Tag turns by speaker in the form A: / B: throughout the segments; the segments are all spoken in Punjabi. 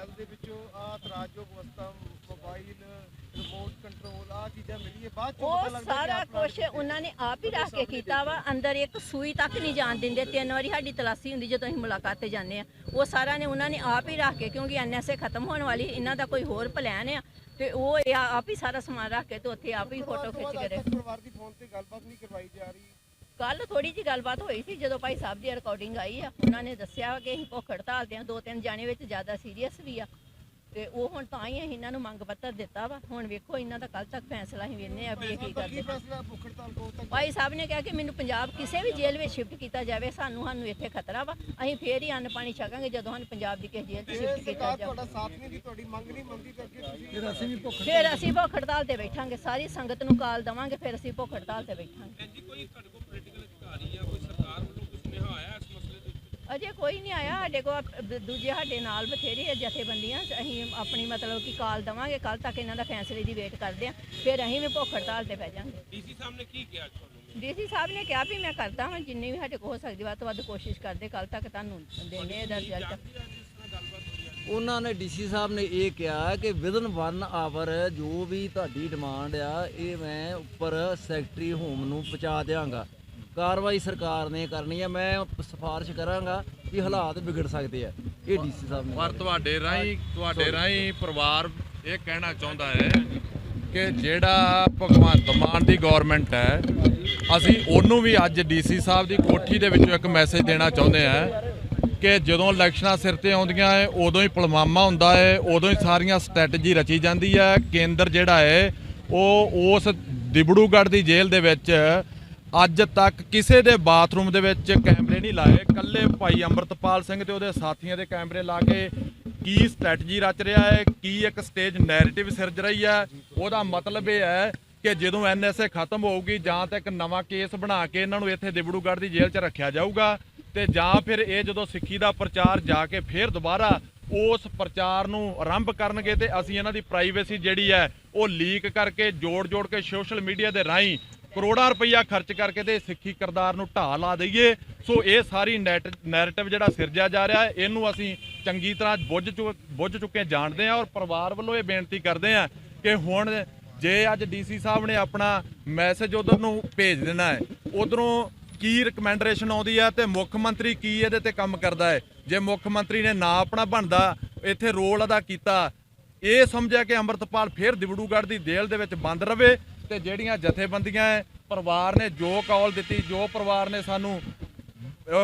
A: ਜੈਲ ਦੇ ਵਿੱਚੋਂ ਆ ਤਰਾਜਯੋਗ ਵਸਤਾਂ ਮੋਬਾਈਲ ਰਿਮੋਟ ਕੰਟਰੋਲ ਆ ਚੀਜ਼ਾਂ ਮਿਲੀਆਂ ਬਾਅਦ ਚੋਂ ਪਤਾ
B: ਉਹ
A: ਲੱਗਦਾ
B: ਸਾਰਾ ਕੁਝ ਉਹਨਾਂ ਨੇ ਆਪ ਹੀ ਰੱਖ ਕੇ ਕੀਤਾ ਵਾ ਅੰਦਰ ਇੱਕ ਸੂਈ ਤੱਕ ਨਹੀਂ ਜਾਣ ਦਿੰਦੇ ਤਿੰਨ ਵਾਰੀ ਸਾਡੀ ਤਲਾਸੀ ਹੁੰਦੀ ਜਦੋਂ ਅਸੀਂ ਮੁਲਾਕਾਤ ਤੇ ਜਾਂਦੇ ਆ ਉਹ ਸਾਰਾ ਨੇ ਉਹਨਾਂ ਨੇ ਆਪ ਹੀ ਰੱਖ ਕੇ ਕਿਉਂਕਿ ਐਨਐਸਏ ਖਤਮ ਹੋਣ ਵਾਲੀ ਇਹਨਾਂ ਦਾ ਕੋਈ ਹੋਰ ਪਲਾਨ ਆ ਤੇ ਉਹ ਇਹ ਆਪ ਹੀ ਸਾਰਾ ਸਮਾਨ ਰੱਖ ਕੇ ਤੇ ਉੱਥੇ ਆਪ ਹੀ ਫੋਟੋ ਖਿੱਚ ਕੇ ਰੱਖ
A: ਪਰਿਵਾਰ ਦੀ ਫੋਨ ਤੇ ਗੱਲਬਾਤ ਨਹੀਂ ਕਰਵਾਈ ਜਾ ਰਹੀ।
B: ਕੱਲ ਥੋੜੀ ਜੀ ਗੱਲਬਾਤ ਹੋਈ ਸੀ ਜਦੋਂ ਭਾਈ ਸਾਹਿਬ ਦੀ ਰਿਕਾਰਡਿੰਗ ਆਈ ਆ। ਉਹਨਾਂ ਨੇ ਦੱਸਿਆ ਕਿ ਅਸੀਂ ਭੁੱਖ ਹੜਤਾਲ ਦੇ ਆ ਦੋ ਤਿੰਨ ਜਾਣੇ ਵਿੱਚ ਜ਼ਿਆਦਾ ਸੀਰੀਅਸ ਵੀ ਆ। ਤੇ ਉਹ ਹੁਣ ਤਾਂ ਹੀ ਅਸੀਂ ਇਹਨਾਂ ਨੂੰ ਮੰਗ ਪੱਤਰ ਦਿੱਤਾ ਵਾ। ਹੁਣ ਵੇਖੋ ਇਹਨਾਂ ਦਾ ਕੱਲ ਤੱਕ ਫੈਸਲਾ ਅਸੀਂ ਵੇਖਨੇ ਆ ਵੀ ਇਹ ਕੀ ਕਰਦੇ ਭਾਈ ਸਾਹਿਬ ਨੇ ਕਿਹਾ ਕਿ ਮੈਨੂੰ ਪੰਜਾਬ ਕਿਸੇ ਵੀ ਜੇਲ੍ਹ ਵਿੱਚ ਸ਼ਿਫਟ ਕੀਤਾ ਜਾਵੇ ਸਾਨੂੰ ਸਾਨੂੰ ਇੱਥੇ ਖਤਰਾ ਵਾ। ਅਸੀਂ ਫੇਰ ਹੀ ਅੰਨ ਪਾਣੀ ਛਕਾਂਗੇ ਜਦੋਂ ਸਾਨੂੰ ਪੰਜਾਬ ਦੀ ਕਿਸੇ ਜੇਲ੍ਹ 'ਚ ਸ਼ਿਫਟ ਕੀਤਾ ਜਾਵੇ।
A: ਤੁਹਾਡਾ ਸਾਥ ਨਹੀਂ ਦੀ ਤੁਹਾਡੀ ਮੰਗ ਨਹੀਂ ਮੰਨਦੀ ਤਾਂ ਅੱਗੇ
C: ਫਿਰ ਅਸੀਂ ਵੀ ਭੁੱਖ
B: ਫਿਰ ਅਸੀਂ ਭੁੱਖ ਹੜਤਾਲ ਤੇ ਬੈਠਾਂਗੇ। ਸਾਰੀ ਸੰਗਤ ਨੂੰ ਕਾਲ ਦਵਾਂਗੇ ਫਿਰ ਅਸੀਂ ਭੁੱਖ ਹੜਤਾਲ ਤੇ ਬੈਠਾਂਗੇ।
D: ਜੀ ਕੋਈ ਤੁਹਾਡੇ ਕੋਲ ਪੋਲੀਟੀਕਲ ਅਧਿਕਾਰੀ ਜਾਂ ਕੋਈ ਸਰਕਾਰ ਵੱਲੋਂ ਕੁਝ ਸੁਨੇਹਾ ਆਇਆ ਇਸ ਮਸਲੇ ਦੇ ਉੱਤੇ
B: ਅਜੇ ਕੋਈ ਨਹੀਂ ਆਇਆ ਸਾਡੇ ਕੋਲ ਦੂਜੇ ਸਾਡੇ ਨਾਲ ਬਥੇਰੇ ਜਥੇਬੰਦੀਆਂ ਅਸੀਂ ਆਪਣੀ ਮਤਲਬ ਕਿ ਕਾਲ ਦਵਾਂਗੇ ਕੱਲ ਤੱਕ ਇਹਨਾਂ ਦਾ ਫੈਸਲੇ ਦੀ ਵੇਟ ਕਰਦੇ ਆਂ ਫਿਰ ਅਸੀਂ ਵੀ ਭੁੱਖ ਹੜਤਾਲ ਤੇ ਬਹਿ ਜਾਾਂਗੇ।
D: ਡੀਸੀ ਸਾਹਿਬ ਨੇ ਕੀ ਕਿਹਾ ਤੁਹਾਨੂੰ?
B: ਡੀਸੀ ਸਾਹਿਬ ਨੇ ਕਿਹਾ ਵੀ ਮੈਂ ਕਰਦਾ ਹਾਂ ਜਿੰਨੀ ਵੀ ਸਾਡੇ ਕੋਲ ਹੋ ਸਕਦੀ ਵੱਧ ਤੋਂ ਵੱਧ ਕੋਸ਼ਿਸ਼ ਕਰਦੇ ਕੱਲ ਤੱਕ ਤੁਹਾਨੂੰ ਦੇਣੇ ਇਹਦਾ ਰਿਜ਼ਲਟ
C: ਉਹਨਾਂ ਨੇ ਡੀਸੀ ਸਾਹਿਬ ਨੇ ਇਹ ਕਿਹਾ ਕਿ ਵਿਦਨ 1 ਆਵਰ ਜੋ ਵੀ ਤੁਹਾਡੀ ਡਿਮਾਂਡ ਆ ਇਹ ਮੈਂ ਉੱਪਰ ਸੈਕਟਰੀ ਹੋਮ ਨੂੰ ਪਹੁੰਚਾ ਦਿਆਂਗਾ। ਕਾਰਵਾਈ ਸਰਕਾਰ ਨੇ ਕਰਨੀ ਹੈ ਮੈਂ ਸਿਫਾਰਿਸ਼ ਕਰਾਂਗਾ ਕਿ ਹਾਲਾਤ ਵਿਗੜ ਸਕਦੇ ਆ ਇਹ ਡੀਸੀ ਸਾਹਿਬ ਨੇ
E: ਪਰ ਤੁਹਾਡੇ ਰਾਹੀਂ ਤੁਹਾਡੇ ਰਾਹੀਂ ਪਰਿਵਾਰ ਇਹ ਕਹਿਣਾ ਚਾਹੁੰਦਾ ਹੈ ਕਿ ਜਿਹੜਾ ਭਗਵੰਤ ਮਾਨ ਦੀ ਗਵਰਨਮੈਂਟ ਹੈ ਅਸੀਂ ਉਹਨੂੰ ਵੀ ਅੱਜ ਡੀਸੀ ਸਾਹਿਬ ਦੀ ਕੋਠੀ ਦੇ ਵਿੱਚੋਂ ਇੱਕ ਮੈਸੇਜ ਦੇਣਾ ਚਾਹੁੰਦੇ ਹਾਂ ਕਿ ਜਦੋਂ ਇਲੈਕਸ਼ਨਾਂ ਸਿਰ ਤੇ ਆਉਂਦੀਆਂ ਹੈ ਉਦੋਂ ਹੀ ਪਲਮਾਮਾ ਹੁੰਦਾ ਹੈ ਉਦੋਂ ਹੀ ਸਾਰੀਆਂ ਸਟ੍ਰੈਟਜੀ ਰਚੀ ਜਾਂਦੀ ਹੈ ਕੇਂਦਰ ਜਿਹੜਾ ਹੈ ਉਹ ਉਸ ਦਿਬੜੂਗੜ੍ਹ ਦੀ ਜੇਲ੍ਹ ਦੇ ਵਿੱਚ ਅੱਜ ਤੱਕ ਕਿਸੇ ਦੇ ਬਾਥਰੂਮ ਦੇ ਵਿੱਚ ਕੈਮਰੇ ਨਹੀਂ ਲਾਏ। ਕੱਲੇ ਭਾਈ ਅੰਮ੍ਰਿਤਪਾਲ ਸਿੰਘ ਤੇ ਉਹਦੇ ਸਾਥੀਆਂ ਦੇ ਕੈਮਰੇ ਲਾ ਕੇ ਕੀ ਸਟ੍ਰੈਟਜੀ ਰਚ ਰਿਹਾ ਹੈ, ਕੀ ਇੱਕ ਸਟੇਜ ਨੈਰੇਟਿਵ ਸਿਰਜ ਰਹੀ ਹੈ। ਉਹਦਾ ਮਤਲਬ ਇਹ ਹੈ ਕਿ ਜਦੋਂ ਐਨਐਸਏ ਖਤਮ ਹੋਊਗੀ ਜਾਂ ਤਾਂ ਇੱਕ ਨਵਾਂ ਕੇਸ ਬਣਾ ਕੇ ਇਹਨਾਂ ਨੂੰ ਇੱਥੇ ਦਿਬੜੂਗੜ੍ਹ ਦੀ ਜੇਲ੍ਹ 'ਚ ਰੱਖਿਆ ਜਾਊਗਾ ਤੇ ਜਾਂ ਫਿਰ ਇਹ ਜਦੋਂ ਸਿੱਖੀ ਦਾ ਪ੍ਰਚਾਰ ਜਾ ਕੇ ਫਿਰ ਦੁਬਾਰਾ ਉਸ ਪ੍ਰਚਾਰ ਨੂੰ ਆਰੰਭ ਕਰਨਗੇ ਤੇ ਅਸੀਂ ਇਹਨਾਂ ਦੀ ਪ੍ਰਾਈਵੇਸੀ ਜਿਹੜੀ ਹੈ ਉਹ ਲੀਕ ਕਰਕੇ ਜੋੜ-ਜੋੜ ਕੇ ਸੋਸ਼ਲ ਮੀਡੀਆ ਦੇ ਰਾਹੀਂ ਕਰੋੜਾਂ ਰੁਪਈਆ ਖਰਚ ਕਰਕੇ ਤੇ ਸਿੱਖੀ ਕਰਤਾਰ ਨੂੰ ਢਾਹ ਲਾ ਦਈਏ। ਸੋ ਇਹ ਸਾਰੀ ਨੈਰੇਟਿਵ ਜਿਹੜਾ ਸਿਰਜਿਆ ਜਾ ਰਿਹਾ ਹੈ, ਇਹਨੂੰ ਅਸੀਂ ਚੰਗੀ ਤਰ੍ਹਾਂ ਬੁੱਝ ਚੁ- ਬੁੱਝ ਚੁੱਕੇ ਜਾਣਦੇ ਹਾਂ ਔਰ ਪਰਿਵਾਰ ਵੱਲੋਂ ਇਹ ਬੇਨਤੀ ਕਰਦੇ ਹਾਂ ਕਿ ਹੁਣ ਜੇ ਅੱਜ ਡੀਸੀ ਸਾਹਿਬ ਨੇ ਆਪਣਾ ਮੈਸੇਜ ਉਧਰ ਨੂੰ ਭੇਜ ਦੇਣਾ ਹੈ, ਉਧਰੋਂ ਕੀ ਰਿਕਮੈਂਡੇਸ਼ਨ ਆਉਂਦੀ ਹੈ ਤੇ ਮੁੱਖ ਮੰਤਰੀ ਕੀ ਇਹਦੇ ਤੇ ਕੰਮ ਕਰਦਾ ਹੈ? ਜੇ ਮੁੱਖ ਮੰਤਰੀ ਨੇ ਨਾ ਆਪਣਾ ਬਣਦਾ, ਇੱਥੇ ਰੋਲ ਅਦਾ ਕੀਤਾ, ਇਹ ਸਮਝਿਆ ਕਿ ਅੰਮ੍ਰਿਤਪਾਲ ਫੇਰ ਦਿਵੜੂਗੜ੍ਹ ਦੀ ਜੇਲ੍ਹ ਦੇ ਵਿੱਚ ਬੰਦ ਰਵੇ ਤੇ ਜਿਹੜੀਆਂ ਜਥੇਬੰਦੀਆਂ ਹੈ, ਪਰਿਵਾਰ ਨੇ ਜੋ ਕਾਲ ਦਿੱਤੀ, ਜੋ ਪਰਿਵਾਰ ਨੇ ਸਾਨੂੰ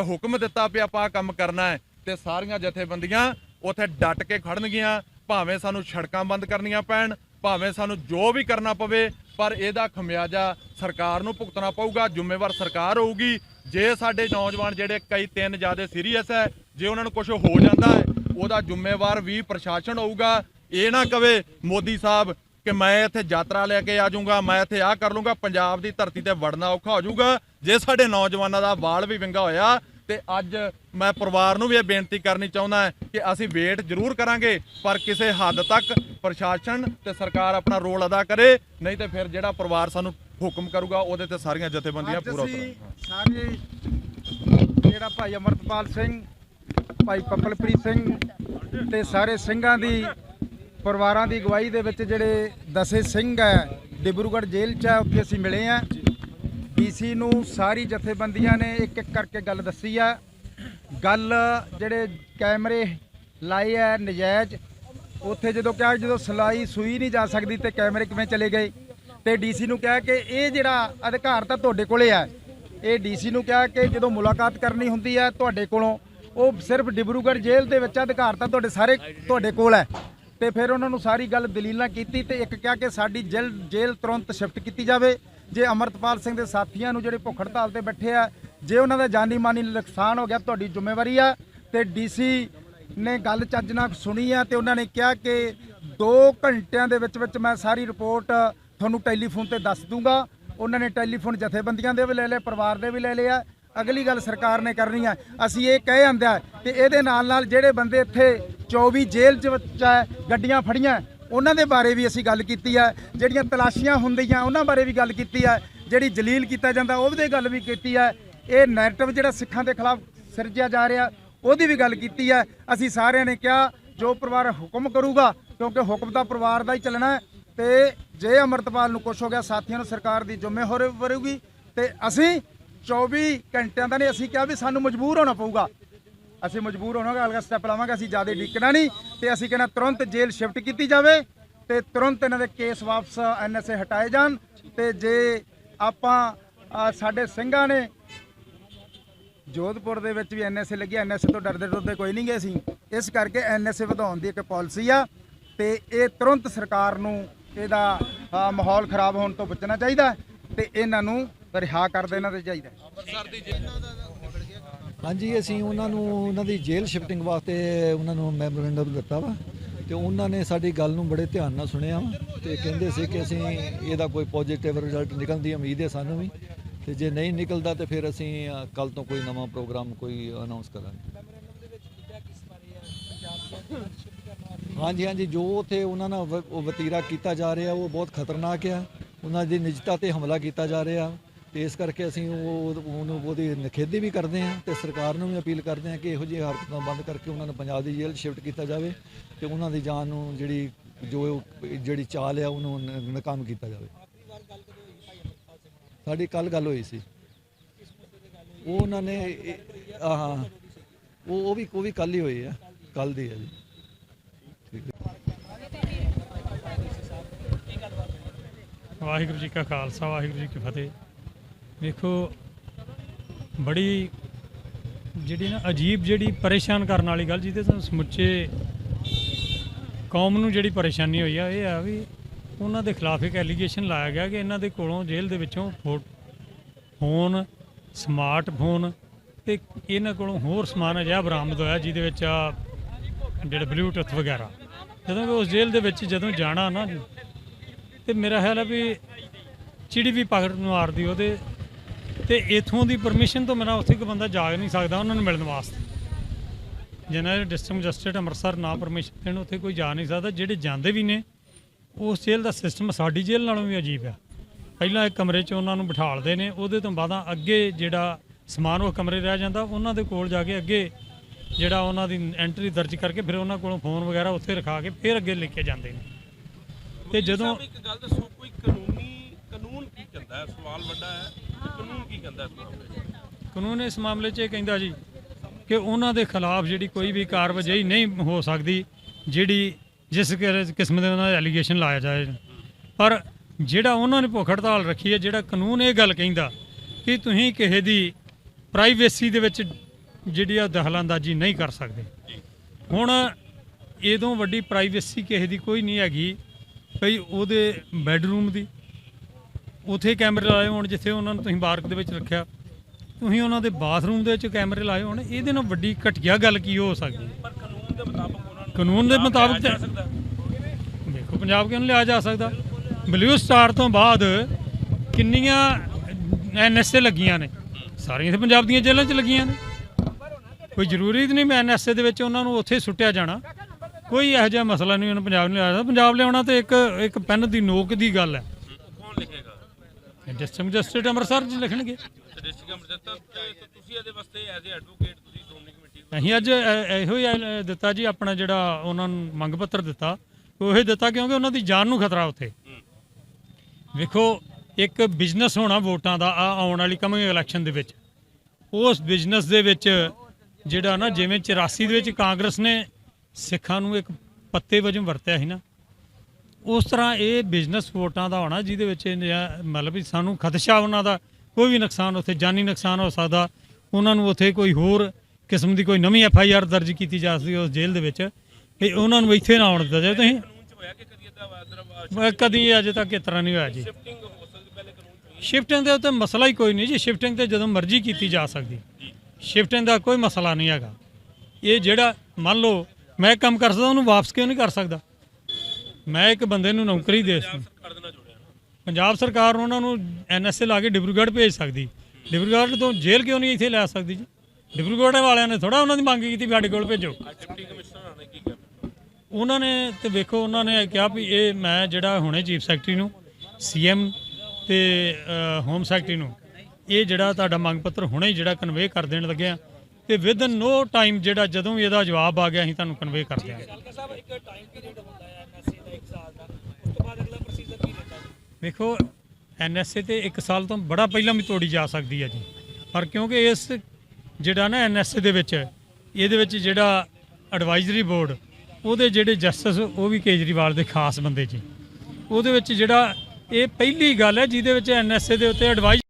E: ਹੁਕਮ ਦਿੱਤਾ ਵੀ ਆਪਾਂ ਆਹ ਕੰਮ ਕਰਨਾ ਹੈ, ਤੇ ਸਾਰੀਆਂ ਜਥੇਬੰਦੀਆਂ ਉੱਥੇ ਡਟ ਕੇ ਖੜਨਗੀਆਂ, ਭਾਵੇਂ ਸਾਨੂੰ ਸੜਕਾਂ ਬੰਦ ਕਰਨੀਆਂ ਪੈਣ, ਭਾਵੇਂ ਸਾਨੂੰ ਜੋ ਵੀ ਕਰਨਾ ਪਵੇ, ਪਰ ਇਹਦਾ ਖਮਿਆਜਾ ਸਰਕਾਰ ਨੂੰ ਭੁਗਤਣਾ ਪਊਗਾ, ਜ਼ਿੰਮੇਵਾਰ ਸਰਕਾਰ ਹੋਊਗੀ। ਜੇ ਸਾਡੇ ਨੌਜਵਾਨ ਜਿਹੜੇ ਕਈ ਤਿੰਨ ਜਿਆਦੇ ਸੀਰੀਅਸ ਹੈ, ਜੇ ਉਹਨਾਂ ਨੂੰ ਕੁਝ ਹੋ ਜਾਂਦਾ ਹੈ, ਉਹਦਾ ਜ਼ਿੰਮੇਵਾਰ ਵੀ ਪ੍ਰਸ਼ਾਸਨ ਹੋਊਗਾ। ਇਹ ਨਾ ਕਵੇ, ਮੋਦੀ ਸਾਹਿਬ ਕਿ ਮੈਂ ਇੱਥੇ ਯਾਤਰਾ ਲੈ ਕੇ ਆ ਜਾਊਂਗਾ ਮੈਂ ਇੱਥੇ ਆ ਕਰ ਲੂੰਗਾ ਪੰਜਾਬ ਦੀ ਧਰਤੀ ਤੇ ਵੜਨਾ ਔਖਾ ਹੋ ਜਾਊਗਾ। ਜੇ ਸਾਡੇ ਨੌਜਵਾਨਾਂ ਦਾ ਵਾਲ ਵੀ ਵਿੰਗਾ ਹੋਇਆ ਤੇ ਅੱਜ ਮੈਂ ਪਰਿਵਾਰ ਨੂੰ ਵੀ ਇਹ ਬੇਨਤੀ ਕਰਨੀ ਚਾਹੁੰਦਾ ਹਾਂ ਕਿ ਅਸੀਂ ਵੇਟ ਜ਼ਰੂਰ ਕਰਾਂਗੇ ਪਰ ਕਿਸੇ ਹੱਦ ਤੱਕ ਪ੍ਰਸ਼ਾਸਨ ਤੇ ਸਰਕਾਰ ਆਪਣਾ ਰੋਲ ਅਦਾ ਕਰੇ ਨਹੀਂ ਤੇ ਫਿਰ ਜਿਹੜਾ ਪਰਿਵਾਰ ਸਾਨੂੰ ਹੁਕਮ ਕਰੂਗਾ ਉਹਦੇ ਤੇ ਸਾਰੀਆਂ ਜਥੇਬੰਦੀਆਂ ਪੂਰਾ ਉਤਰਾਂਗੇ
F: ਸਾਰੇ ਜਿਹੜਾ ਭਾਈ ਅਮਰਤਪਾਲ ਸਿੰਘ ਭਾਈ ਪਪਲਪ੍ਰੀਤ ਸਿੰਘ ਤੇ ਸਾਰੇ ਸਿੰਘਾਂ ਦੀ ਪਰਿਵਾਰਾਂ ਦੀ ਅਗਵਾਈ ਦੇ ਵਿੱਚ ਜਿਹੜੇ ਦਸੇ ਸਿੰਘ ਹੈ, ਡਿਬਰੂਗੜ੍ਹ ਜੇਲ੍ਹ 'ਚ ਹੈ, ਉੱਥੇ ਅਸੀਂ ਮਿਲੇ ਆ ਡੀਸੀ ਨੂੰ ਸਾਰੀ ਜਥੇਬੰਦੀਆਂ ਨੇ ਇੱਕ ਇੱਕ ਕਰਕੇ ਗੱਲ ਦੱਸੀ ਆ। ਗੱਲ ਜਿਹੜੇ ਕੈਮਰੇ ਲਾਏ ਆ ਨਜਾਇਜ਼, ਉੱਥੇ ਜਦੋਂ ਕਿਹਾ ਜਦੋਂ ਸਲਾਈ ਸੂਈ ਨਹੀਂ ਜਾ ਸਕਦੀ ਤੇ ਕੈਮਰੇ ਕਿਵੇਂ ਚਲੇ ਗਏ, ਤੇ ਡੀਸੀ ਨੂੰ ਕਿਹਾ ਕਿ ਇਹ ਜਿਹੜਾ ਅਧਿਕਾਰ ਤਾਂ ਤੁਹਾਡੇ ਕੋਲੇ ਆ। ਇਹ ਡੀਸੀ ਨੂੰ ਕਿਹਾ ਕਿ ਜਦੋਂ ਮੁਲਾਕਾਤ ਕਰਨੀ ਹੁੰਦੀ ਹੈ ਤੁਹਾਡੇ ਕੋਲੋਂ, ਉਹ ਸਿਰਫ ਡਿਬਰੂਗੜ੍ਹ ਜੇਲ੍ਹ ਦੇ ਵਿੱਚ ਅਧਿਕਾਰ ਤਾਂ ਤੁਹਾਡੇ ਸਾਰੇ, ਤੁਹਾਡੇ ਕੋਲ ਹੈ। ਤੇ ਫਿਰ ਉਹਨਾਂ ਨੂੰ ਸਾਰੀ ਗੱਲ ਦਲੀਲਾਂ ਕੀਤੀ ਤੇ ਇੱਕ ਕਿਹਾ ਕਿ ਸਾਡੀ ਜੇਲ੍ਹ ਜੇਲ੍ਹ ਤੁਰੰਤ ਸ਼ਿਫਟ ਕੀਤੀ ਜਾਵੇ। ਜੇ ਅਮਰਤਪਾਲ ਸਿੰਘ ਦੇ ਸਾਥੀਆਂ ਨੂੰ ਜਿਹੜੇ ਭੁੱਖ ਹੜਤਾਲ ਤੇ ਬੈਠੇ ਆ, ਜੇ ਉਹਨਾਂ ਦਾ ਜਾਨੀ ਮਾਨੀ ਨੁਕਸਾਨ ਹੋ ਗਿਆ, ਤੁਹਾਡੀ ਜ਼ਿੰਮੇਵਾਰੀ ਆ। ਤੇ ਡੀਸੀ ਨੇ ਗੱਲ ਚੱਜ ਨਾਲ ਸੁਣੀ ਆ ਤੇ ਉਹਨਾਂ ਨੇ ਕਿਹਾ ਕਿ 2 ਘੰਟਿਆਂ ਦੇ ਵਿੱਚ ਵਿੱਚ ਮੈਂ ਸਾਰੀ ਰਿਪੋਰਟ ਤੁਹਾਨੂੰ ਟੈਲੀਫੋਨ ਤੇ ਦੱਸ ਦੂੰਗਾ। ਉਹਨਾਂ ਨੇ ਟੈਲੀਫੋਨ ਜਥੇਬੰਦੀਆਂ ਦੇ ਵੀ ਲੈ ਲਏ, ਪਰਿਵਾਰ ਦੇ ਵੀ ਲੈ ਲਏ ਆ। ਅਗਲੀ ਗੱਲ ਸਰਕਾਰ ਨੇ ਕਰਨੀ ਹੈ ਅਸੀਂ ਇਹ ਕਹਿ ਆਂਦਾ ਕਿ ਇਹਦੇ ਨਾਲ ਨਾਲ ਜਿਹੜੇ ਬੰਦੇ ਇੱਥੇ 24 ਜੇਲ੍ਹ ਚ ਵਿੱਚ ਹੈ, ਗੱਡੀਆਂ ਫੜੀਆਂ, ਉਹਨਾਂ ਦੇ ਬਾਰੇ ਵੀ ਅਸੀਂ ਗੱਲ ਕੀਤੀ ਹੈ ਜਿਹੜੀਆਂ ਤਲਾਸ਼ੀਆਂ ਹੁੰਦੀਆਂ, ਉਹਨਾਂ ਬਾਰੇ ਵੀ ਗੱਲ ਕੀਤੀ ਹੈ ਜਿਹੜੀ ਜਲੀਲ ਕੀਤਾ ਜਾਂਦਾ ਉਹਦੇ ਗੱਲ ਵੀ ਕੀਤੀ ਹੈ ਇਹ ਨੈਰੇਟਿਵ ਜਿਹੜਾ ਸਿੱਖਾਂ ਦੇ ਖਿਲਾਫ ਸਿਰਜਿਆ ਜਾ ਰਿਹਾ, ਉਹਦੀ ਵੀ ਗੱਲ ਕੀਤੀ ਹੈ ਅਸੀਂ ਸਾਰਿਆਂ ਨੇ ਕਿਹਾ, ਜੋ ਪਰਿਵਾਰ ਹੁਕਮ ਕਰੂਗਾ, ਕਿਉਂਕਿ ਹੁਕਮ ਤਾਂ ਪਰਿਵਾਰ ਦਾ ਹੀ ਚੱਲਣਾ ਹੈ, ਤੇ ਜੇ ਅਮਰਤਪਾਲ ਨੂੰ ਕੁਛ ਹੋ ਗਿਆ, ਸਾਥੀਆਂ ਨੂੰ ਸਰਕਾਰ ਦੀ ਜ਼ਿੰਮੇਵਾਰੀ ਹੋਵੇਗੀ ਤੇ ਅਸੀਂ 24 ਘੰਟਿਆਂ ਦਾ ਨਹੀਂ, ਅਸੀਂ ਕਿਹਾ ਵੀ ਸਾਨੂੰ ਮਜਬੂਰ ਹੋਣਾ ਪਊਗਾ। ਅਸੀਂ ਮਜਬੂਰ ਹੋਣਾਗਾ ਅਲਗਾ ਸਟੈਪ ਲਾਵਾਂਗੇ, ਅਸੀਂ ਜ਼ਿਆਦਾ ਡਿੱਕਣਾ ਨਹੀਂ ਤੇ ਅਸੀਂ ਕਹਿੰਦਾ ਤੁਰੰਤ ਜੇਲ੍ਹ ਸ਼ਿਫਟ ਕੀਤੀ ਜਾਵੇ ਤੇ ਤੁਰੰਤ ਇਹਨਾਂ ਦੇ ਕੇਸ ਵਾਪਸ ਐਨਐਸਏ ਹਟਾਏ ਜਾਣ ਤੇ ਜੇ ਆਪਾਂ ਸਾਡੇ ਸਿੰਘਾਂ ਨੇ ਜੋਧਪੁਰ ਦੇ ਵਿੱਚ ਵੀ ਐਨਐਸਏ ਲੱਗੀ, ਐਨਐਸਏ ਤੋਂ ਡਰਦੇ ਡਰਦੇ ਕੋਈ ਨਹੀਂ ਗਏ ਸੀ। ਇਸ ਕਰਕੇ ਐਨਐਸਏ ਵਧਾਉਣ ਦੀ ਇੱਕ ਪਾਲਿਸੀ ਆ ਤੇ ਇਹ ਤੁਰੰਤ ਸਰਕਾਰ ਨੂੰ ਇਹਦਾ ਮਾਹੌਲ ਖਰਾਬ ਹੋਣ ਤੋਂ ਬਚਣਾ ਚਾਹੀਦਾ ਤੇ ਇਹਨਾਂ ਨੂੰ ਰਿਹਾ ਕਰ ਦੇਣਾ ਤੇ ਚਾਹੀਦਾ
G: ਹਾਂਜੀ, ਅਸੀਂ ਉਹਨਾਂ ਨੂੰ, ਉਹਨਾਂ ਦੀ ਜੇਲ੍ਹ ਸ਼ਿਫਟਿੰਗ ਵਾਸਤੇ ਉਹਨਾਂ ਨੂੰ ਮੈਮੋਰੈਂਡਮ ਦਿੱਤਾ ਵਾ ਤੇ ਉਹਨਾਂ ਨੇ ਸਾਡੀ ਗੱਲ ਨੂੰ ਬੜੇ ਧਿਆਨ ਨਾਲ ਸੁਣਿਆ ਵਾ ਤੇ ਕਹਿੰਦੇ ਸੀ ਕਿ ਅਸੀਂ ਇਹਦਾ ਕੋਈ ਪੋਜ਼ਿਟਿਵ ਰਿਜ਼ਲਟ ਨਿਕਲਣ ਦੀ ਉਮੀਦ ਹੈ ਸਾਨੂੰ ਵੀ ਤੇ ਜੇ ਨਹੀਂ ਨਿਕਲਦਾ ਤੇ ਫਿਰ ਅਸੀਂ ਕੱਲ ਤੋਂ ਕੋਈ ਨਵਾਂ ਪ੍ਰੋਗਰਾਮ ਕੋਈ ਅਨਾਉਂਸ ਕਰਾਂਗੇ। ਹਾਂਜੀ ਹਾਂਜੀ, ਜੋ ਉਥੇ ਉਹਨਾਂ ਨਾਲ ਵਤੀਰਾ ਕੀਤਾ ਜਾ ਰਿਹਾ, ਉਹ ਬਹੁਤ ਖਤਰਨਾਕ ਆ। ਉਹਨਾਂ ਦੀ ਨਿਜਤਾ ਤੇ ਹਮਲਾ ਕੀਤਾ ਜਾ ਰਿਹਾ। ਤੇ ਇਸ ਕਰਕੇ ਅਸੀਂ ਉਹ ਉਹਨੂੰ ਉਹਦੀ ਨਿਖੇਧੀ ਵੀ ਕਰਦੇ ਹਾਂ ਤੇ ਸਰਕਾਰ ਨੂੰ ਵੀ ਅਪੀਲ ਕਰਦੇ ਹਾਂ ਕਿ ਇਹੋ ਜਿਹੀ ਹਰਕਤਾਂ ਬੰਦ ਕਰਕੇ ਉਹਨਾਂ ਨੂੰ ਪੰਜਾਬ ਦੀ ਜੇਲ੍ਹ ਸ਼ਿਫਟ ਕੀਤਾ ਜਾਵੇ ਤੇ ਉਹਨਾਂ ਦੀ ਜਾਨ ਨੂੰ ਜਿਹੜੀ ਜੋ ਜਿਹੜੀ ਚਾਲ ਹੈ ਉਹਨੂੰ ਨ- ਨਾਕਾਮ ਕੀਤਾ ਜਾਵੇ। ਸਾਡੀ ਕੱਲ ਗੱਲ ਹੋਈ ਸੀ। ਉਹ ਉਹਨਾਂ ਨੇ ਹਾਂ। ਉਹ ਉਹ ਵੀ ਉਹ ਵੀ ਕੱਲ ਹੀ ਹੋਈ ਹੈ ਕੱਲ ਦੀ ਹੈ ਜੀ।
H: ਵਾਹਿਗੁਰੂ ਜੀ ਕਾ ਖਾਲਸਾ, ਵਾਹਿਗੁਰੂ ਜੀ ਕੀ ਫਤਿਹ। ਵੇਖੋ, ਬੜੀ ਜਿਹੜੀ ਨਾ ਅਜੀਬ ਜਿਹੜੀ ਪਰੇਸ਼ਾਨ ਕਰਨ ਵਾਲੀ ਗੱਲ ਜਿਹਦੇ ਤੋਂ ਸਮੁੱਚੇ ਕੌਮ ਨੂੰ ਜਿਹੜੀ ਪਰੇਸ਼ਾਨੀ ਹੋਈ ਆ, ਇਹ ਆ ਵੀ ਉਹਨਾਂ ਦੇ ਖਿਲਾਫ ਇੱਕ ਐਲੀਗੇਸ਼ਨ ਲਾਇਆ ਗਿਆ ਕਿ ਇਹਨਾਂ ਦੇ ਕੋਲੋਂ ਜੇਲ੍ਹ ਦੇ ਵਿੱਚੋਂ ਫੋ- ਫੋਨ ਸਮਾਰਟਫੋਨ ਤੇ ਇਹਨਾਂ ਕੋਲੋਂ ਹੋਰ ਸਮਾਨ ਅਜਿਹਾ ਬਰਾਮਦ ਹੋਇਆ ਜਿਹਦੇ ਵਿੱਚ ਆ ਜਿਹੜੇ ਬਲੂਟੁੱਥ ਵਗੈਰਾ। ਜਦੋਂ ਕਿ ਉਸ ਜੇਲ੍ਹ ਦੇ ਵਿੱਚ ਜਦੋਂ ਜਾਣਾ ਨਾ ਤੇ ਮੇਰਾ ਖਿਆਲ ਹੈ ਵੀ ਚਿੜੀ ਵੀ ਪਕੜ ਨੂੰ ਮਾਰਦੀ ਉਹਦੇ ਤੇ ਇਥੋਂ ਦੀ ਪਰਮਿਸ਼ਨ ਤੋਂ ਬਿਨਾਂ ਉੱਥੇ ਕੋਈ ਬੰਦਾ ਜਾ ਨਹੀਂ ਸਕਦਾ ਉਹਨਾਂ ਨੂੰ ਮਿਲਣ ਵਾਸਤੇ। ਜਿਹਨਾਂ ਦੇ ਡਿਸਟ੍ਰਿਕਟ ਜਸਟਿਸ ਅੰਮ੍ਰਿਤਸਰ ਨਾ ਪਰਮਿਸ਼ਨ ਦੇਣ ਉੱਥੇ ਕੋਈ ਜਾ ਨਹੀਂ ਸਕਦਾ। ਜਿਹੜੇ ਜਾਂਦੇ ਵੀ ਨੇ ਉਸ ਜੇਲ੍ਹ ਦਾ ਸਿਸਟਮ ਸਾਡੀ ਜੇਲ੍ਹ ਨਾਲੋਂ ਵੀ ਅਜੀਬ ਆ। ਪਹਿਲਾਂ ਇੱਕ ਕਮਰੇ 'ਚ ਉਹਨਾਂ ਨੂੰ ਬਿਠਾਲਦੇ ਨੇ ਉਹਦੇ ਤੋਂ ਬਾਅਦਾਂ ਅੱਗੇ ਜਿਹੜਾ ਸਮਾਨ ਉਹ ਕਮਰੇ ਰਹਿ ਜਾਂਦਾ ਉਹਨਾਂ ਦੇ ਕੋਲ ਜਾ ਕੇ ਅੱਗੇ ਜਿਹੜਾ ਉਹਨਾਂ ਦੀ ਐਂਟਰੀ ਦਰਜ ਕਰਕੇ ਫਿਰ ਉਹਨਾਂ ਕੋਲੋਂ ਫੋਨ ਵਗੈਰਾ ਉੱਥੇ ਰਖਾ ਕੇ ਫਿਰ ਅੱਗੇ ਲੈ ਕੇ ਜਾਂਦੇ ਨੇ। ਤੇ ਜਦੋਂ
D: ਇੱਕ ਗੱਲ ਦੱਸੋ ਕੋਈ ਕਾਨੂੰਨੀ ਕਾਨੂੰਨ ਕੀ ਕਹਿੰਦਾ ਹੈ? ਸਵਾਲ ਵੱਡਾ ਹੈ। ਕਾਨੂੰਨ ਕੀ ਕਹਿੰਦਾ ਇਸ ਮਾਮਲੇ 'ਚ
H: ਕਾਨੂੰਨ ਇਸ ਮਾਮਲੇ 'ਚ ਇਹ ਕਹਿੰਦਾ ਜੀ ਕਿ ਉਹਨਾਂ ਦੇ ਖਿਲਾਫ ਜਿਹੜੀ ਕੋਈ ਵੀ ਕਾਰਵਾਈ ਨਹੀਂ ਹੋ ਸਕਦੀ ਜਿਹੜੀ ਜਿਸ ਕਿਸਮ ਦੇ ਉਹਨਾਂ ਦੇ ਐਲੀਗੇਸ਼ਨ ਲਾਇਆ ਜਾਏ। ਪਰ ਜਿਹੜਾ ਉਹਨਾਂ ਨੇ ਭੁੱਖ ਹੜਤਾਲ ਰੱਖੀ ਹੈ ਜਿਹੜਾ ਕਾਨੂੰਨ ਇਹ ਗੱਲ ਕਹਿੰਦਾ ਕਿ ਤੁਸੀਂ ਕਿਸੇ ਦੀ ਪ੍ਰਾਈਵੇਸੀ ਦੇ ਵਿੱਚ ਜਿਹੜੀ ਆ ਦਖਲਅੰਦਾਜ਼ੀ ਨਹੀਂ ਕਰ ਸਕਦੇ। ਹੁਣ ਇਹਦੋਂ ਵੱਡੀ ਪ੍ਰਾਈਵੇਸੀ ਕਿਸੇ ਦੀ ਕੋਈ ਨਹੀਂ ਹੈਗੀ ਭਈ ਉਹਦੇ ਬੈੱਡਰੂਮ ਦੀ ਉਥੇ ਕੈਮਰੇ ਲਾਏ ਹੋਣ ਜਿੱਥੇ ਉਹਨਾਂ ਨੂੰ ਤੁਸੀਂ ਬਾਰਕ ਦੇ ਵਿੱਚ ਰੱਖਿਆ। ਤੁਸੀਂ ਉਹਨਾਂ ਦੇ ਬਾਥਰੂਮ ਦੇ ਵਿੱਚ ਕੈਮਰੇ ਲਾਏ ਹੋਣ ਇਹਦੇ ਨਾਲ ਵੱਡੀ ਘਟੀਆ ਗੱਲ ਕੀ ਹੋ ਸਕਦੀ ਹੈ?
D: ਪਰ ਕਾਨੂੰਨ ਦੇ ਮੁਤਾਬਕ ਉਹਨਾਂ ਨੂੰ
H: ਕਾਨੂੰਨ ਦੇ ਮੁਤਾਬਕ। ਦੇਖੋ ਪੰਜਾਬ ਕਿਉਂ ਲਿਆ ਜਾ ਸਕਦਾ? ਬਲੂ ਸਟਾਰ ਤੋਂ ਬਾਅਦ ਕਿੰਨੀਆਂ ਐਨਐਸਏ ਲੱਗੀਆਂ ਨੇ? ਸਾਰੀਆਂ ਤੇ ਪੰਜਾਬ ਦੀਆਂ ਜੇਲ੍ਹਾਂ 'ਚ ਲੱਗੀਆਂ ਨੇ। ਕੋਈ ਜ਼ਰੂਰੀ ਨਹੀਂ ਮੈਂ ਐਨਐਸਏ ਦੇ ਵਿੱਚ ਉਹਨਾਂ ਨੂੰ ਉੱਥੇ ਸੁੱਟਿਆ ਜਾਣਾ। ਕੋਈ ਇਹੋ ਜਿਹਾ ਮਸਲਾ ਨਹੀਂ ਉਹਨੂੰ ਪੰਜਾਬ ਨਹੀਂ ਲਿਆ ਪੰਜਾਬ ਲਿਆਉਣਾ ਤੇ ਇੱਕ ਇੱਕ ਪੈਨ ਦੀ ਨੋਕ ਦੀ ਗੱਲ ਹੈ। ਡਿਸਟ੍ਰਿਕਟ ਜਸਟਿਸ ਅੰਮ੍ਰਿਤਸਰ 'ਚ ਲਿਖਣਗੇ।
D: ਤੇ ਡਿਸਟ੍ਰਿਕਟ ਅੰਮ੍ਰਿਤਸਰ ਤਾਂ ਤਾਂ ਤੁਸੀਂ ਇਹਦੇ ਵਾਸਤੇ ਐਜ਼ ਅ ਐਡਵੋਕੇਟ ਤੁਸੀਂ ਸ਼੍ਰੋਮਣੀ ਕਮੇਟੀ ਨੂੰ
H: ਅਸੀਂ ਅੱਜ ਇਹ- ਹੀ ਦਿੱਤਾ ਜੀ ਆਪਣਾ ਜਿਹੜਾ ਉਹਨਾਂ ਨੂੰ ਮੰਗ ਪੱਤਰ ਦਿੱਤਾ। ਉਹ ਇਹ ਦਿੱਤਾ ਕਿਉਂਕਿ ਉਹਨਾਂ ਦੀ ਜਾਨ ਨੂੰ ਖਤਰਾ ਉੱਥੇ। ਵੇਖੋ ਇੱਕ ਬਿਜ਼ਨਸ ਹੋਣਾ ਵੋਟਾਂ ਦਾ ਆ ਆਉਣ ਵਾਲੀ ਕਮਿੰਗ ਇਲੈਕਸ਼ਨ ਦੇ ਵਿੱਚ। ਉਸ ਬਿਜ਼ਨਸ ਦੇ ਵਿੱਚ ਜਿਹੜਾ ਨਾ ਜਿਵੇਂ 84 ਦੇ ਵਿੱਚ ਕਾਂਗਰਸ ਨੇ ਸਿੱਖਾਂ ਨੂੰ ਇੱਕ ਪੱਤੇ ਵਜੋਂ ਵਰਤਿਆ ਸੀ ਨਾ ਉਸ ਤਰ੍ਹਾਂ ਇਹ ਬਿਜ਼ਨਸ ਵੋਟਾਂ ਦਾ ਹੋਣਾ ਜਿਹਦੇ ਵਿੱਚ ਮਤਲਬ ਵੀ ਸਾਨੂੰ ਖਦਸ਼ਾ ਉਹਨਾਂ ਦਾ, ਕੋਈ ਵੀ ਨੁਕਸਾਨ ਉੱਥੇ ਜਾਨੀ ਨੁਕਸਾਨ ਹੋ ਸਕਦਾ, ਉਹਨਾਂ ਨੂੰ ਉੱਥੇ ਕੋਈ ਹੋਰ ਕਿਸਮ ਦੀ ਕੋਈ ਨਵੀਂ ਐਫ ਆਈ ਆਰ ਦਰਜ ਕੀਤੀ ਜਾ ਸਕਦੀ ਉਸ ਜੇਲ੍ਹ ਦੇ ਵਿੱਚ ਕਿ ਉਹਨਾਂ ਨੂੰ ਇੱਥੇ ਨਾ ਆਉਣ ਦਿੱਤਾ ਜਾਵੇ। ਤੁਸੀਂ
D: ਕਦੀ
H: ਅਜੇ ਤੱਕ ਇਸ ਤਰ੍ਹਾਂ ਨਹੀਂ ਹੋਇਆ ਜੀ।
D: ਸ਼ਿਫਟਿੰਗ
H: ਦੇ ਉੱਤੇ ਮਸਲਾ ਹੀ ਕੋਈ ਨਹੀਂ ਜੀ। ਸ਼ਿਫਟਿੰਗ ਤੇ ਜਦੋਂ ਮਰਜ਼ੀ ਕੀਤੀ ਜਾ ਸਕਦੀ। ਸ਼ਿਫਟਿੰਗ ਦਾ ਕੋਈ ਮਸਲਾ ਨਹੀਂ ਹੈਗਾ। ਇਹ ਜਿਹੜਾ, ਮੰਨ ਲਓ, ਮੈਂ ਕੰਮ ਕਰ ਸਕਦਾ, ਉਹਨੂੰ ਵਾਪਸ ਕਿਉਂ ਨਹੀਂ ਕਰ ਸਕਦਾ? ਮੈਂ ਇੱਕ ਬੰਦੇ ਨੂੰ ਨੌਕਰੀ ਦੇ ਸਕਦਾ।
D: ਸਰਕਾਰ ਦੇ ਨਾਲ ਜੁੜਿਆ ਨਾ।
H: ਪੰਜਾਬ ਸਰਕਾਰ ਉਹਨਾਂ ਨੂੰ ਐਨਐਸਏ ਲਾ ਕੇ ਡਿਬਰੂਗੜ੍ਹ ਭੇਜ ਸਕਦੀ। ਡਿਬਰੂਗੜ੍ਹ ਤੋਂ ਜੇਲ੍ਹ ਕਿਉਂ ਨਹੀਂ ਇੱਥੇ ਲੈ ਸਕਦੀ ਜੀ? ਡਿਬਰੂਗੜ੍ਹ ਵਾਲਿਆਂ ਨੇ ਥੋੜਾ ਉਹਨਾਂ ਦੀ ਮੰਗ ਕੀਤੀ ਵੀ ਸਾਡੇ ਕੋਲ ਭੇਜੋ।
D: ਡਿਪਟੀ ਕਮਿਸ਼ਨਰ ਨੇ ਕੀ ਕਿਹਾ?
H: ਉਹਨਾਂ ਨੇ ਤੇ ਵੇਖੋ ਉਹਨਾਂ ਨੇ ਕਿਹਾ ਵੀ ਇਹ ਮੈਂ ਜਿਹੜਾ ਹੁਣੇ ਚੀਫ ਸੈਕਟਰੀ ਨੂੰ ਸੀਐਮ ਤੇ ਅ, ਹੋਮ ਸੈਕਟਰੀ ਨੂੰ ਇਹ ਜਿਹੜਾ ਤੁਹਾਡਾ ਮੰਗ ਪੱਤਰ ਹੁਣੇ ਹੀ ਜਿਹੜਾ ਕਨਵੇ ਕਰ ਦੇਣ ਲੱਗਿਆ ਤੇ ਵਿਦਨ ਨੋ ਟਾਈਮ ਜਿਹੜਾ ਜਦੋਂ ਵੀ ਇਹਦਾ ਜਵਾਬ ਆ ਗਿਆ ਅਸੀਂ ਤੁਹਾਨੂੰ ਕਨਵੇ ਕਰ ਦਿਆਂਗੇ ਵੇਖੋ ਐਨਐਸਏ ਤੇ 1 ਸਾਲ ਤੋਂ ਬੜਾ ਪਹਿਲਾਂ ਵੀ ਤੋੜੀ ਜਾ ਸਕਦੀ ਹੈ ਜੀ। ਪਰ ਕਿਉਂਕਿ ਇਸ ਜਿਹੜਾ ਨਾ ਐਨਐਸਏ ਦੇ ਵਿੱਚ ਇਹਦੇ ਵਿੱਚ ਜਿਹੜਾ ਐਡਵਾਈਜ਼ਰੀ ਬੋਰਡ ਉਹਦੇ ਜਿਹੜੇ ਜਸਟਿਸ ਉਹ ਵੀ ਕੇਜਰੀਵਾਲ ਦੇ ਖਾਸ ਬੰਦੇ ਜੀ। ਉਹਦੇ ਵਿੱਚ ਜਿਹੜਾ, ਇਹ ਪਹਿਲੀ ਗੱਲ ਹੈ ਜਿਹਦੇ ਵਿੱਚ ਐਨਐਸਏ ਦੇ ਉੱਤੇ ਐਡਵਾਈਜ਼